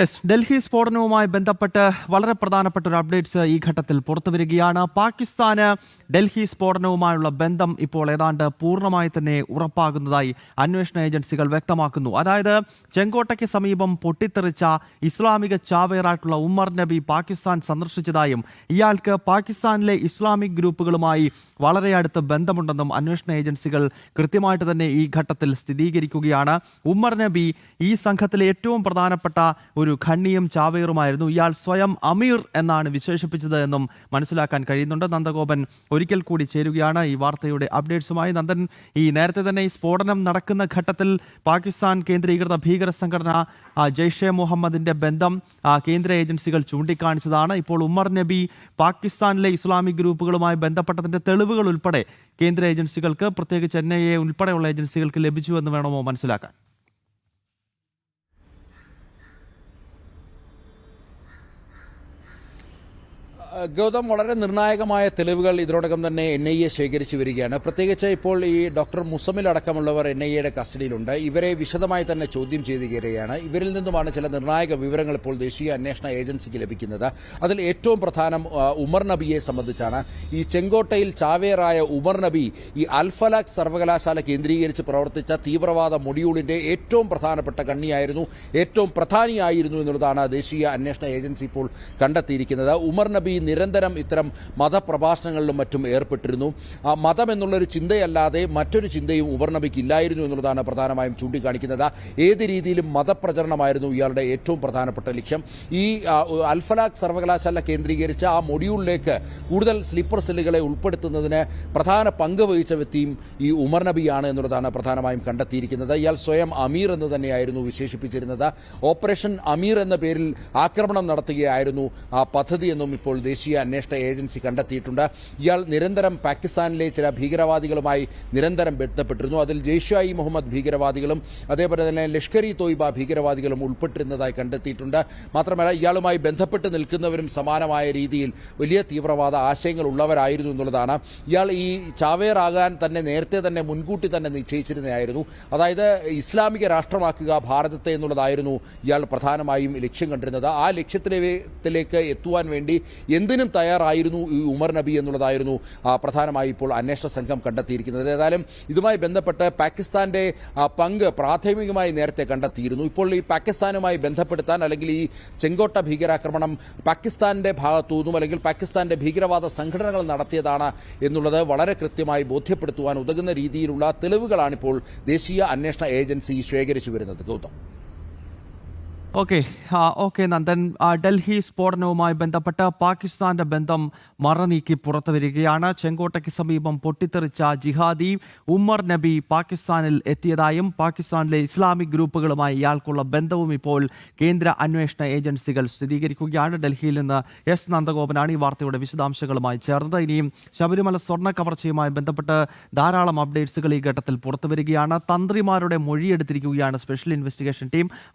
Yes Delhi സ്ഫോടനവുമായി ബന്ധപ്പെട്ട് വളരെ പ്രധാനപ്പെട്ട ഒരു അപ്ഡേറ്റ്സ് ഈ ഘട്ടത്തിൽ പുറത്തു വരികയാണ്. പാകിസ്ഥാന് ഡൽഹി സ്ഫോടനവുമായുള്ള ബന്ധം ഇപ്പോൾ ഏതാണ്ട് പൂർണമായി തന്നെ ഉറപ്പാകുന്നതായി അന്വേഷണ ഏജൻസികൾ വ്യക്തമാക്കുന്നു. അതായത് ചെങ്കോട്ടയ്ക്ക് സമീപം പൊട്ടിത്തെറിച്ച ഇസ്ലാമിക ചാവേറായിട്ടുള്ള ഉമ്മർ നബി പാകിസ്ഥാൻ സന്ദർശിച്ചതായും ഇയാൾക്ക് പാകിസ്ഥാനിലെ ഇസ്ലാമിക് ഗ്രൂപ്പുകളുമായി വളരെ അടുത്ത് ബന്ധമുണ്ടെന്നും അന്വേഷണ ഏജൻസികൾ കൃത്യമായിട്ട് തന്നെ ഈ ഘട്ടത്തിൽ സ്ഥിരീകരിക്കുകയാണ്. ഉമ്മർ നബി ഈ സംഘത്തിലെ ഏറ്റവും പ്രധാനപ്പെട്ട ഒരു ഖണ്ണിയും ചാവേറുമായിരുന്നു. ഇയാൾ സ്വയം അമീർ എന്നാണ് വിശേഷിപ്പിച്ചത് എന്നും മനസ്സിലാക്കാൻ കഴിയുന്നുണ്ട്. നന്ദഗോപൻ ഒരിക്കൽ കൂടി ചേരുകയാണ് ഈ വാർത്തയുടെ അപ്ഡേറ്റ്സുമായി. നന്ദൻ ഈ നേരത്തെ തന്നെ ഈ സ്ഫോടനം നടക്കുന്ന ഘട്ടത്തിൽ പാകിസ്ഥാൻ കേന്ദ്രീകൃത ഭീകര സംഘടന ജെയ്ഷെ മുഹമ്മദിന്റെ ബന്ധം കേന്ദ്ര ഏജൻസികൾ ചൂണ്ടിക്കാണിച്ചതാണ്. ഇപ്പോൾ ഉമ്മർ നബി പാകിസ്ഥാനിലെ ഇസ്ലാമിക് ഗ്രൂപ്പുകളുമായി ബന്ധപ്പെട്ടതിന്റെ തെളിവുകൾ ഉൾപ്പെടെ കേന്ദ്ര ഏജൻസികൾക്ക് പ്രത്യേകിച്ച് എൻ ഐ എ ഉൾപ്പെടെയുള്ള ഏജൻസികൾക്ക് ലഭിച്ചു എന്ന് വേണമോ മനസ്സിലാക്കാൻ? ഗൗതം വളരെ നിർണായകമായ തെളിവുകൾ ഇതിനോടകം തന്നെ എൻ ഐ എ ശേഖരിച്ചു വരികയാണ്. പ്രത്യേകിച്ച് ഇപ്പോൾ ഈ ഡോക്ടർ മുസമിൽ അടക്കമുള്ളവർ എൻ ഐ എയുടെ കസ്റ്റഡിയിലുണ്ട്. ഇവരെ വിശദമായി തന്നെ ചോദ്യം ചെയ്തുകയാണ് ഇവരിൽ നിന്നുമാണ് ചില നിർണായക വിവരങ്ങൾ ഇപ്പോൾ ദേശീയ അന്വേഷണ ഏജൻസിക്ക് ലഭിക്കുന്നത്. അതിൽ ഏറ്റവും പ്രധാനം ഉമർ നബിയെ സംബന്ധിച്ചാണ്. ഈ ചെങ്കോട്ടയിൽ ചാവേറായ ഉമർ നബി ഈ അൽഫലാഖ് സർവകലാശാല കേന്ദ്രീകരിച്ച് പ്രവർത്തിച്ച തീവ്രവാദ മൊഡ്യൂളിന്റെ ഏറ്റവും പ്രധാനപ്പെട്ട കണ്ണിയായിരുന്നു ഏറ്റവും പ്രധാനിയായിരുന്നു എന്നുള്ളതാണ് ദേശീയ അന്വേഷണ ഏജൻസി ഇപ്പോൾ കണ്ടെത്തിയിരിക്കുന്നത്. ഉമർ നബി നിരന്തരം ഇത്തരം മതപ്രഭാഷണങ്ങളിലും മറ്റും ഏർപ്പെട്ടിരുന്നു. ആ മതം എന്നുള്ളൊരു ചിന്തയല്ലാതെ മറ്റൊരു ചിന്തയും ഇല്ലായിരുന്നു എന്നുള്ളതാണ് പ്രധാനമായും ചൂണ്ടിക്കാണിക്കുന്നത്. ഏത് രീതിയിലും മതപ്രചരണമായിരുന്നു ഇയാളുടെ ഏറ്റവും പ്രധാനപ്പെട്ട ലക്ഷ്യം. ഈ അൽഫലാഖ് സർവകലാശാല കേന്ദ്രീകരിച്ച ആ മൊഡ്യൂളിലേക്ക് കൂടുതൽ സ്ലീപ്പർ സെല്ലുകളെ ഉൾപ്പെടുത്തുന്നതിന് പ്രധാന പങ്ക് വഹിച്ച വ്യക്തിയും ഈ ഉമർ നബിയാണ് എന്നുള്ളതാണ് പ്രധാനമായും കണ്ടെത്തിയിരിക്കുന്നത്. ഇയാൾ സ്വയം അമീർ എന്ന് തന്നെയായിരുന്നു വിശേഷിപ്പിച്ചിരുന്നത്. ഓപ്പറേഷൻ അമീർ എന്ന പേരിൽ ആക്രമണം നടത്തുകയായിരുന്നു ആ പദ്ധതി എന്നും ഇപ്പോൾ ദേശീയ അന്വേഷണ ഏജൻസി കണ്ടെത്തിയിട്ടുണ്ട്. ഇയാൾ നിരന്തരം പാകിസ്ഥാനിലെ ചില ഭീകരവാദികളുമായി നിരന്തരം ബന്ധപ്പെട്ടിരുന്നു. അതിൽ ജെയ്ഷെ മുഹമ്മദ് ഭീകരവാദികളും അതേപോലെ തന്നെ ലഷ്കർ ഇ തോയ്ബ ഭീകരവാദികളും ഉൾപ്പെട്ടിരുന്നതായി കണ്ടെത്തിയിട്ടുണ്ട്. മാത്രമല്ല ഇയാളുമായി ബന്ധപ്പെട്ട് നിൽക്കുന്നവരും സമാനമായ രീതിയിൽ വലിയ തീവ്രവാദ ആശയങ്ങൾ ഉള്ളവരായിരുന്നു എന്നുള്ളതാണ്. ഇയാൾ ഈ ചാവേറാകാൻ തന്നെ നേരത്തെ തന്നെ മുൻകൂട്ടി തന്നെ നിശ്ചയിച്ചിരുന്നതായിരുന്നു. അതായത് ഇസ്ലാമിക രാഷ്ട്രമാക്കുക ഭാരതത്തെ എന്നുള്ളതായിരുന്നു ഇയാൾ പ്രധാനമായും ലക്ഷ്യം കണ്ടിരുന്നത്. ആ ലക്ഷ്യത്തിലേക്ക് എത്തുവാൻ വേണ്ടി എന്തിനും തയ്യാറായിരുന്നു ഈ ഉമർ നബി എന്നുള്ളതായിരുന്നു പ്രധാനമായി ഇപ്പോൾ അന്വേഷണ സംഘം കണ്ടെത്തിയിരിക്കുന്നത്. ഏതായാലും ഇതുമായി ബന്ധപ്പെട്ട് പാകിസ്ഥാന്റെ പങ്ക് പ്രാഥമികമായി നേരത്തെ കണ്ടെത്തിയിരുന്നു. ഇപ്പോൾ ഈ പാകിസ്ഥാനുമായി ബന്ധപ്പെടുത്താൻ അല്ലെങ്കിൽ ഈ ചെങ്കോട്ട ഭീകരാക്രമണം പാകിസ്ഥാന്റെ ഭാഗത്തു നിന്നും അല്ലെങ്കിൽ പാകിസ്ഥാന്റെ ഭീകരവാദ സംഘടനകൾ നടത്തിയതാണ് എന്നുള്ളത് വളരെ കൃത്യമായി ബോധ്യപ്പെടുത്തുവാൻ ഉതകുന്ന രീതിയിലുള്ള തെളിവുകളാണിപ്പോൾ ദേശീയ അന്വേഷണ ഏജൻസി ശേഖരിച്ചു വരുന്നത്. Gautam. Okay okay Nandan. Delhi സ്ഫോടനവുമായി ബന്ധപ്പെട്ട് പാകിസ്ഥാന്റെ ബന്ധം മറനീക്കി പുറത്തു വരികയാണ്. ചെങ്കോട്ടയ്ക്ക് സമീപം പൊട്ടിത്തെറിച്ച ജിഹാദി ഉമ്മർ നബി പാകിസ്ഥാനിൽ എത്തിയതായും പാകിസ്ഥാനിലെ ഇസ്ലാമിക് ഗ്രൂപ്പുകളുമായി ഇയാൾക്കുള്ള ബന്ധവും ഇപ്പോൾ കേന്ദ്ര അന്വേഷണ ഏജൻസികൾ സ്ഥിരീകരിക്കുകയാണ്. ഡൽഹിയിൽ നിന്ന് എസ്. നന്ദഗോപനാണ് ഈ വാർത്തയുടെ വിശദാംശങ്ങളുമായി ചേർന്നത്. ഇനിയും ശബരിമല സ്വർണ കവർച്ചയുമായി ബന്ധപ്പെട്ട് ധാരാളം അപ്ഡേറ്റ്സുകൾ ഈ ഘട്ടത്തിൽ പുറത്തു വരികയാണ്. തന്ത്രിമാരുടെ മൊഴിയെടുത്തിരിക്കുകയാണ് സ്പെഷ്യൽ ഇൻവെസ്റ്റിഗേഷൻ ടീം.